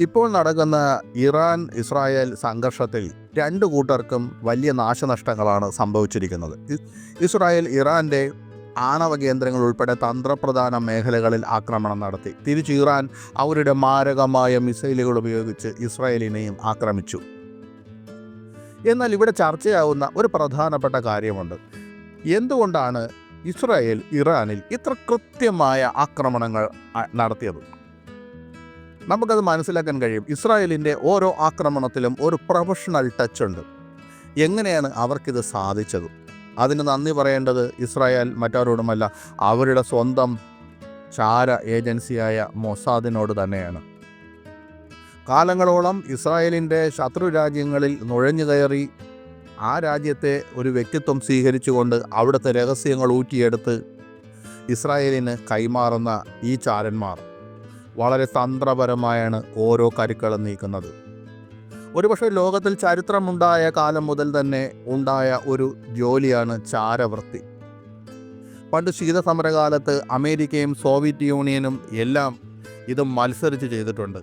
ഇപ്പോൾ നടക്കുന്ന Iran Israel സംഘർഷത്തിൽ രണ്ട് കൂട്ടർക്കും വലിയ നാശനഷ്ടങ്ങളാണ് സംഭവിച്ചിരിക്കുന്നത്. ഇസ്രായേൽ ഇറാന്റെ ആണവ കേന്ദ്രങ്ങൾ ഉൾപ്പെടെ തന്ത്രപ്രധാന മേഖലകളിൽ ആക്രമണം നടത്തി. തിരിച്ച് ഇറാൻ അവരുടെ മാരകമായ മിസൈലുകൾ ഉപയോഗിച്ച് ഇസ്രായേലിനെയും ആക്രമിച്ചു. എന്നാൽ ഇവിടെ ചർച്ചയാവുന്ന ഒരു പ്രധാനപ്പെട്ട കാര്യമുണ്ട്. എന്തുകൊണ്ടാണ് ഇസ്രായേൽ ഇറാനിൽ ഇത്ര കൃത്യമായ ആക്രമണങ്ങൾ നടത്തിയത്? നമുക്കത് മനസ്സിലാക്കാൻ കഴിയും. ഇസ്രായേലിന്റെ ഓരോ ആക്രമണത്തിലും ഒരു പ്രൊഫഷണൽ ടച്ച് ഉണ്ട്. എങ്ങനെയാണ് അവർക്കിത് സാധിച്ചത്? അതിന് നന്ദി പറയേണ്ടത് ഇസ്രായേൽ മറ്റാരോടുമല്ല അവരുടെ സ്വന്തം ചാര ഏജൻസിയായ മൊസാദിനോട് തന്നെയാണ്. കാലങ്ങളോളം ഇസ്രായേലിന്റെ ശത്രു രാജ്യങ്ങളിൽ നുഴഞ്ഞു കയറി ആ രാജ്യത്തെ ഒരു വ്യക്തിത്വം സ്വീകരിച്ചുകൊണ്ട് അവിടുത്തെ രഹസ്യങ്ങൾ ഊറ്റിയെടുത്ത് ഇസ്രായേലിന് കൈമാറുന്ന ഈ ചാരന്മാർ. വളരെ തന്ത്രപരമായാണ് ഓരോ കരുക്കളും നീക്കുന്നത്. ഒരുപക്ഷെ ലോകത്തിൽ ചരിത്രമുണ്ടായ കാലം മുതൽ തന്നെ ഉണ്ടായ ഒരു ജോലിയാണ് ചാരവൃത്തി. പണ്ട് ശീതസമരകാലത്ത് അമേരിക്കയും സോവിയറ്റ് യൂണിയനും എല്ലാം ഇത് മത്സരിച്ച് ചെയ്തിട്ടുണ്ട്.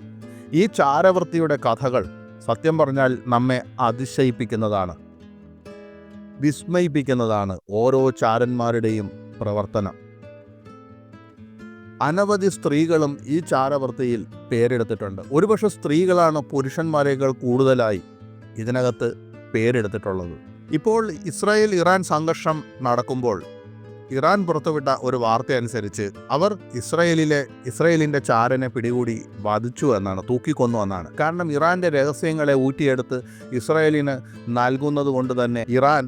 ഈ ചാരവൃത്തിയുടെ കഥകൾ സത്യം പറഞ്ഞാൽ നമ്മെ അതിശയിപ്പിക്കുന്നതാണ്. വിസ്മയിപ്പിക്കുന്നതാണ് ഓരോ ചാരന്മാരുടെയും പ്രവർത്തനം. അനവധി സ്ത്രീകളും ഈ ചാരവൃത്തിയിൽ പേരെടുത്തിട്ടുണ്ട്. ഒരുപക്ഷെ സ്ത്രീകളാണ് പുരുഷന്മാരെക്കാൾ കൂടുതലായി ഇതിനകത്ത് പേരെടുത്തിട്ടുള്ളത്. ഇപ്പോൾ ഇസ്രായേൽ ഇറാൻ സംഘർഷം നടക്കുമ്പോൾ ഇറാൻ പുറത്തുവിട്ട ഒരു വാർത്ത അനുസരിച്ച് അവർ ഇസ്രായേലിലെ ഇസ്രായേലിന്റെ ചാരനെ പിടികൂടി വധിച്ചു എന്നാണ് തൂക്കിക്കൊന്നു എന്നാണ്. കാരണം ഇറാന്റെ രഹസ്യങ്ങളെ ഊറ്റിയെടുത്ത് ഇസ്രായേലിന് നൽകുന്നത് കൊണ്ട് തന്നെ ഇറാൻ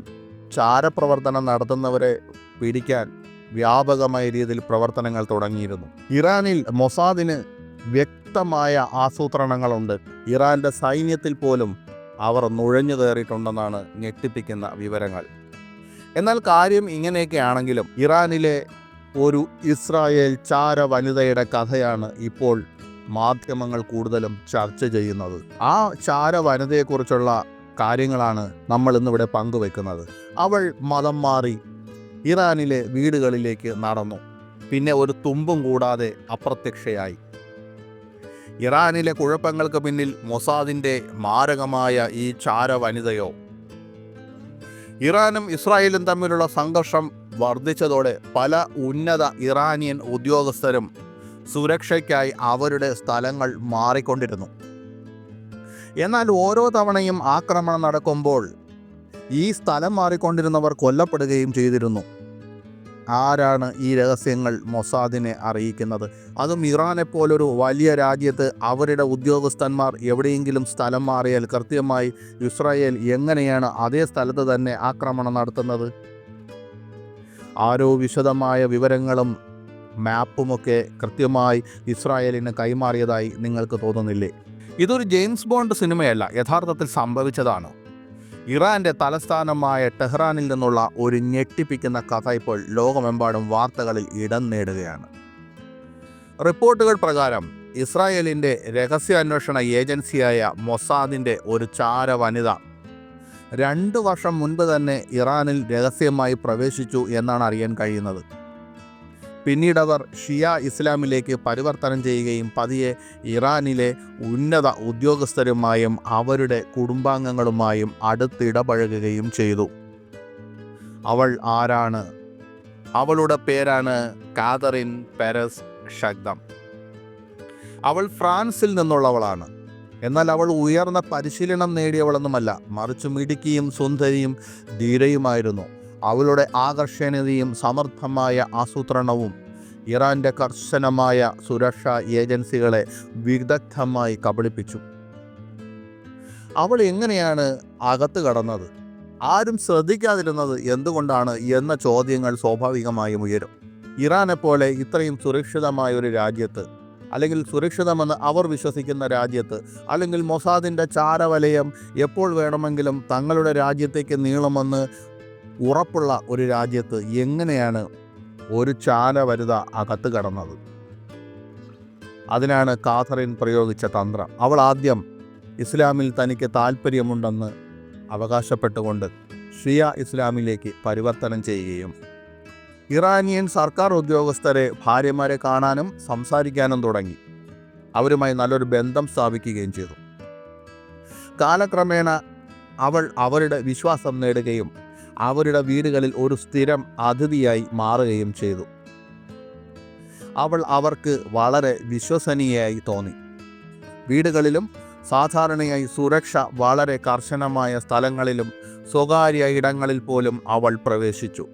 ചാരപ്രവർത്തനം നടത്തുന്നവരെ പിടിക്കാൻ വ്യാപകമായ രീതിയിൽ പ്രവർത്തനങ്ങൾ തുടങ്ങിയിരുന്നു. ഇറാനിൽ മൊസാദിന് വ്യക്തമായ ആസൂത്രണങ്ങളുണ്ട്. ഇറാന്റെ സൈന്യത്തിൽ പോലും അവർ നുഴഞ്ഞു കയറിയിട്ടുണ്ടെന്നാണ് ഞെട്ടിപ്പിക്കുന്ന വിവരങ്ങൾ. എന്നാൽ കാര്യം ഇങ്ങനെയൊക്കെയാണെങ്കിലും ഇറാനിലെ ഒരു ഇസ്രായേൽ ചാര വനിതയുടെ കഥയാണ് ഇപ്പോൾ മാധ്യമങ്ങൾ കൂടുതലും ചർച്ച ചെയ്യുന്നത്. ആ ചാര വനിതയെക്കുറിച്ചുള്ള കാര്യങ്ങളാണ് നമ്മൾ ഇന്നിവിടെ പങ്കുവെക്കുന്നത്. അവൾ മതം മാറി ഇറാനിലെ വീടുകളിലേക്ക് നടന്നു. പിന്നെ ഒരു തുമ്പും കൂടാതെ അപ്രത്യക്ഷയായി. ഇറാനിലെ കുഴപ്പങ്ങൾക്ക് പിന്നിൽ മൊസാദിന്റെ മാരകമായ ഈ ചാരവനിതയോ. ഇറാനും ഇസ്രായേലും തമ്മിലുള്ള സംഘർഷം വർദ്ധിച്ചതോടെ പല ഉന്നത ഇറാനിയൻ ഉദ്യോഗസ്ഥരും സുരക്ഷയ്ക്കായി അവരുടെ സ്ഥലങ്ങൾ മാറിക്കൊണ്ടിരുന്നു. എന്നാൽ ഓരോ തവണയും ആക്രമണം നടക്കുമ്പോൾ ഈ സ്ഥലം മാറിക്കൊണ്ടിരുന്നവർ കൊല്ലപ്പെടുകയും ചെയ്തിരുന്നു. ആരാണ് ഈ രഹസ്യങ്ങൾ മൊസാദിനെ അറിയിക്കുന്നത്? അതും ഇറാനെ പോലൊരു വലിയ രാജ്യത്ത് അവരുടെ ഉദ്യോഗസ്ഥന്മാർ എവിടെയെങ്കിലും സ്ഥലം മാറിയാൽ കൃത്യമായി ഇസ്രായേൽ എങ്ങനെയാണ് അതേ സ്ഥലത്ത് തന്നെ ആക്രമണം നടത്തുന്നത്? ആരോ വിശദമായ വിവരങ്ങളും മാപ്പുമൊക്കെ കൃത്യമായി ഇസ്രായേലിന് കൈമാറിയതായി നിങ്ങൾക്ക് തോന്നുന്നില്ലേ? ഇതൊരു ജെയിംസ് ബോണ്ട് സിനിമയല്ല യഥാർത്ഥത്തിൽ സംഭവിച്ചതാണ്. ഇറാന്റെ തലസ്ഥാനമായ ടെഹ്റാനിൽ നിന്നുള്ള ഒരു ഞെട്ടിപ്പിക്കുന്ന കഥ ഇപ്പോൾ ലോകമെമ്പാടും വാർത്തകളിൽ ഇടം നേടുകയാണ്. റിപ്പോർട്ടുകൾ പ്രകാരം ഇസ്രായേലിന്റെ രഹസ്യാന്വേഷണ ഏജൻസിയായ മൊസാദിന്റെ ഒരു ചാര വനിത രണ്ട് വർഷം മുൻപ് തന്നെ ഇറാനിൽ രഹസ്യമായി പ്രവേശിച്ചു എന്നാണ് അറിയാൻ കഴിയുന്നത്. പിന്നീട് അവർ ഷിയ ഇസ്ലാമിലേക്ക് പരിവർത്തനം ചെയ്യുകയും പതിയെ ഇറാനിലെ ഉന്നത ഉദ്യോഗസ്ഥരുമായും അവരുടെ കുടുംബാംഗങ്ങളുമായും അടുത്തിടപഴകുകയും ചെയ്തു. അവൾ ആരാണ്? അവളുടെ പേരാണ് കാതറിൻ പെരസ് ഷഗ്ദം അവൾ ഫ്രാൻസിൽ നിന്നുള്ളവളാണ്. എന്നാൽ അവൾ ഉയർന്ന പരിശീലനം നേടിയവളൊന്നുമല്ല. മറിച്ച് മിടുക്കിയും സുന്ദരിയും ധീരയുമായിരുന്നു. അവളുടെ ആകർഷണീയതയും സമർത്ഥമായ ആസൂത്രണവും ഇറാന്റെ കർശനമായ സുരക്ഷാ ഏജൻസികളെ വിദഗ്ധമായി കബളിപ്പിച്ചു. അവൾ എങ്ങനെയാണ് അകത്ത് കടന്നത്? ആരും ശ്രദ്ധിക്കാതിരുന്നത് എന്തുകൊണ്ടാണ് എന്ന ചോദ്യങ്ങൾ സ്വാഭാവികമായും ഉയരും. ഇറാനെ പോലെ ഇത്രയും സുരക്ഷിതമായ ഒരു രാജ്യത്ത് അല്ലെങ്കിൽ സുരക്ഷിതമെന്ന് അവർ വിശ്വസിക്കുന്ന രാജ്യത്ത് അല്ലെങ്കിൽ മൊസാദിന്റെ ചാരവലയം എപ്പോൾ വേണമെങ്കിലും തങ്ങളുടെ രാജ്യത്തേക്ക് നീളുമെന്ന് ഉറപ്പുള്ള ഒരു രാജ്യത്ത് എങ്ങനെയാണ് ഒരു ചാല വരുത അകത്ത് കടന്നത്? അതിനാണ് കാഥറിൻ പ്രയോഗിച്ച തന്ത്രം. അവൾ ആദ്യം ഇസ്ലാമിൽ തനിക്ക് താല്പര്യമുണ്ടെന്ന് അവകാശപ്പെട്ടുകൊണ്ട് ഷിയ ഇസ്ലാമിലേക്ക് പരിവർത്തനം ചെയ്യുകയും ഇറാനിയൻ സർക്കാർ ഉദ്യോഗസ്ഥരെ ഭാര്യമാരെ കാണാനും സംസാരിക്കാനും തുടങ്ങി. അവരുമായി നല്ലൊരു ബന്ധം സ്ഥാപിക്കുകയും ചെയ്തു. കാലക്രമേണ അവൾ അവരുടെ വിശ്വാസം നേടുകയും അവരുടെ വീടുകളിൽ ഒരു സ്ഥിരം അതിഥിയായി മാറുകയും ചെയ്തു. അവൾ അവർക്ക് വളരെ വിശ്വസനീയയായി തോന്നി. വീടുകളിലും സാധാരണയായി സുരക്ഷ വളരെ കർശനമായ സ്ഥലങ്ങളിലും സ്വകാര്യ ഇടങ്ങളിൽ പോലും അവൾ പ്രവേശിച്ചു.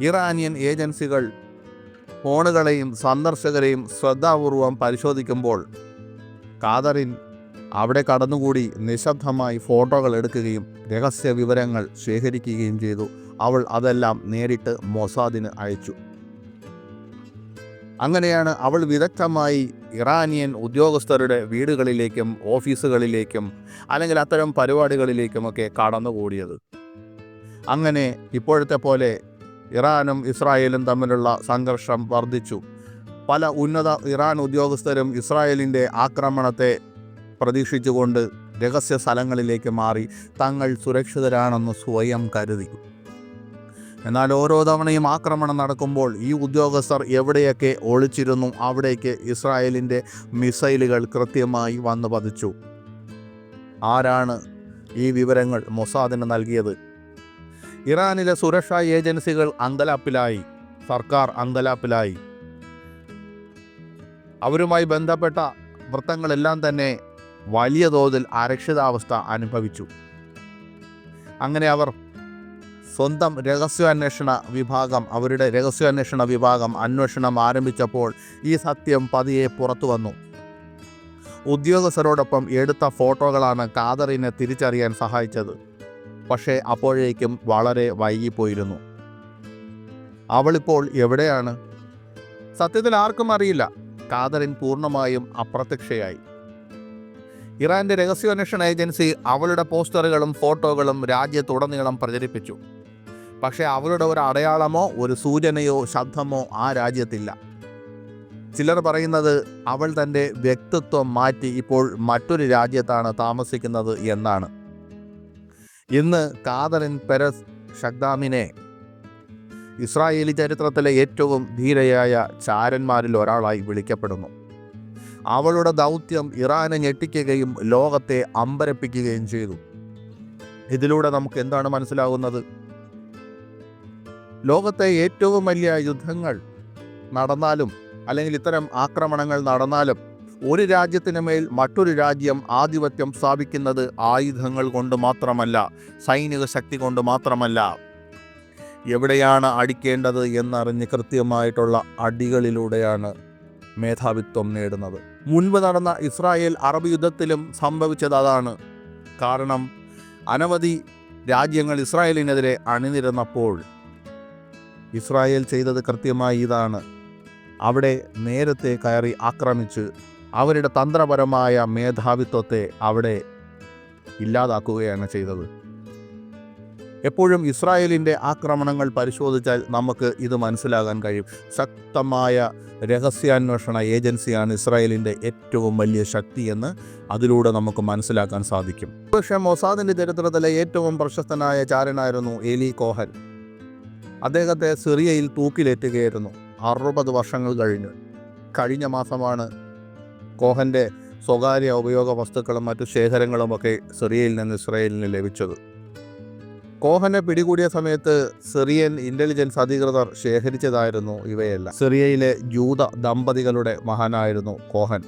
ഇറാനിയൻ ഏജൻസികൾ ഫോണുകളെയും സന്ദർശകരെയും ശ്രദ്ധാപൂർവം പരിശോധിക്കുമ്പോൾ കാതറിൻ അവിടെ കടന്നുകൂടി നിശബ്ദമായി ഫോട്ടോകൾ എടുക്കുകയും രഹസ്യ വിവരങ്ങൾ ശേഖരിക്കുകയും ചെയ്തു. അവൾ അതെല്ലാം നേരിട്ട് മൊസാദിന് അയച്ചു. അങ്ങനെയാണ് അവൾ വിദഗ്ധമായി ഇറാനിയൻ ഉദ്യോഗസ്ഥരുടെ വീടുകളിലേക്കും ഓഫീസുകളിലേക്കും അല്ലെങ്കിൽ അത്തരം പരിപാടികളിലേക്കുമൊക്കെ കടന്നുകൂടിയത്. അങ്ങനെ ഇപ്പോഴത്തെ പോലെ ഇറാനും ഇസ്രായേലും തമ്മിലുള്ള സംഘർഷം വർദ്ധിച്ചു. പല ഉന്നത ഇറാൻ ഉദ്യോഗസ്ഥരും ഇസ്രായേലിന്റെ ആക്രമണത്തെ പ്രതീക്ഷിച്ചുകൊണ്ട് രഹസ്യ സ്ഥലങ്ങളിലേക്ക് മാറി തങ്ങൾ സുരക്ഷിതരാണെന്ന് സ്വയം കരുതി എന്നാൽ ഓരോ തവണയും ആക്രമണം നടക്കുമ്പോൾ ഈ ഉദ്യോഗസ്ഥർ എവിടെയൊക്കെ ഒളിച്ചിരുന്നു അവിടേക്ക് ഇസ്രായേലിന്റെ മിസൈലുകൾ കൃത്യമായി വന്നു പതിച്ചു. ആരാണ് ഈ വിവരങ്ങൾ മൊസാദിന് നൽകിയത്? ഇറാനിലെ സുരക്ഷാ ഏജൻസികൾ അങ്കലാപ്പിലായി സർക്കാർ അങ്കലാപ്പിലായി അവരുമായി ബന്ധപ്പെട്ട വൃത്തങ്ങളെല്ലാം തന്നെ വലിയ തോതിൽ അരക്ഷിതാവസ്ഥ അനുഭവിച്ചു. അങ്ങനെ അവർ സ്വന്തം രഹസ്യാന്വേഷണ വിഭാഗം അവരുടെ രഹസ്യാന്വേഷണ വിഭാഗം അന്വേഷണം ആരംഭിച്ചപ്പോൾ ഈ സത്യം പതിയെ പുറത്തു വന്നു. ഉദ്യോഗസ്ഥരോടൊപ്പം എടുത്ത ഫോട്ടോകളാണ് കാതറിനെ തിരിച്ചറിയാൻ സഹായിച്ചത്. പക്ഷേ അപ്പോഴേക്കും വളരെ വൈകിപ്പോയിരുന്നു. അവളിപ്പോൾ എവിടെയാണ്? സത്യത്തിൽ ആർക്കും അറിയില്ല. കാതറിൻ പൂർണമായും അപ്രത്യക്ഷയായി. ഇറാന്റെ രഹസ്യാന്വേഷണ ഏജൻസി അവളുടെ പോസ്റ്ററുകളും ഫോട്ടോകളും രാജ്യത്തുടനീളം പ്രചരിപ്പിച്ചു. പക്ഷേ അവളുടെ ഒരു അടയാളമോ ഒരു സൂചനയോ ശബ്ദമോ ആ രാജ്യത്തില്ല. ചിലർ പറയുന്നത് അവൾ തന്റെ വ്യക്തിത്വം മാറ്റി ഇപ്പോൾ മറ്റൊരു രാജ്യത്താണ് താമസിക്കുന്നത് എന്നാണ്. ഇന്ന് കാതറിൻ പെരസ് ഷഗ്ദാമിനെ ഇസ്രായേലി ചരിത്രത്തിലെ ഏറ്റവും ധീരയായ ചാരന്മാരിൽ ഒരാളായി വിളിക്കപ്പെടുന്നു. അവളുടെ ദൗത്യം ഇറാനെ ഞെട്ടിക്കുകയും ലോകത്തെ അമ്പരപ്പിക്കുകയും ചെയ്തു. ഇതിലൂടെ നമുക്ക് എന്താണ് മനസ്സിലാകുന്നത്? ലോകത്തെ ഏറ്റവും വലിയ യുദ്ധങ്ങൾ നടന്നാലും അല്ലെങ്കിൽ ഇത്തരം ആക്രമണങ്ങൾ നടന്നാലും ഒരു രാജ്യത്തിന് മേൽ മറ്റൊരു രാജ്യം ആധിപത്യം സ്ഥാപിക്കുന്നത് ആയുധങ്ങൾ കൊണ്ട് മാത്രമല്ല സൈനിക ശക്തി കൊണ്ട് മാത്രമല്ല. എവിടെയാണ് അടിക്കേണ്ടത് എന്നറിഞ്ഞ് കൃത്യമായിട്ടുള്ള അടികളിലൂടെയാണ് മേധാവിത്വം നേടുന്നത്. മുൻപ് നടന്ന ഇസ്രായേൽ അറബ് യുദ്ധത്തിലും സംഭവിച്ചത് അതാണ്. കാരണം അനവധി രാജ്യങ്ങൾ ഇസ്രായേലിനെതിരെ അണിനിരന്നപ്പോൾ ഇസ്രായേൽ ചെയ്തത് കൃത്യമായി ഇതാണ്. അവിടെ നേരത്തെ കയറി ആക്രമിച്ച് അവരുടെ തന്ത്രപരമായ മേധാവിത്വത്തെ അവിടെ ഇല്ലാതാക്കുകയാണ് ചെയ്തത്. എപ്പോഴും ഇസ്രായേലിന്റെ ആക്രമണങ്ങൾ പരിശോധിച്ചാൽ നമുക്ക് ഇത് മനസ്സിലാകാൻ കഴിയും. ശക്തമായ രഹസ്യാന്വേഷണ ഏജൻസിയാണ് ഇസ്രായേലിന്റെ ഏറ്റവും വലിയ ശക്തി എന്ന് അതിലൂടെ നമുക്ക് മനസ്സിലാക്കാൻ സാധിക്കും. പക്ഷേ മൊസാദിന്റെ ചരിത്രത്തിലെ ഏറ്റവും പ്രശസ്തനായ ചാരനായിരുന്നു എലി കോഹൻ. അദ്ദേഹത്തെ സിറിയയിൽ തൂക്കിലേറ്റുകയായിരുന്നു. അറുപത് വർഷങ്ങൾ കഴിഞ്ഞു. കഴിഞ്ഞ മാസമാണ് കോഹന്റെ സ്വകാര്യ ഉപയോഗ വസ്തുക്കളും മറ്റു ശേഖരങ്ങളുമൊക്കെ സിറിയയിൽ നിന്ന് ഇസ്രായേലിന് ലഭിച്ചത്. കോഹനെ പിടികൂടിയ സമയത്ത് സിറിയൻ ഇന്റലിജൻസ് അധികൃതർ ശേഖരിച്ചതായിരുന്നു ഇവയെല്ലാം. സിറിയയിലെ ജൂത ദമ്പതികളുടെ മഹാനായിരുന്നു കോഹൻ.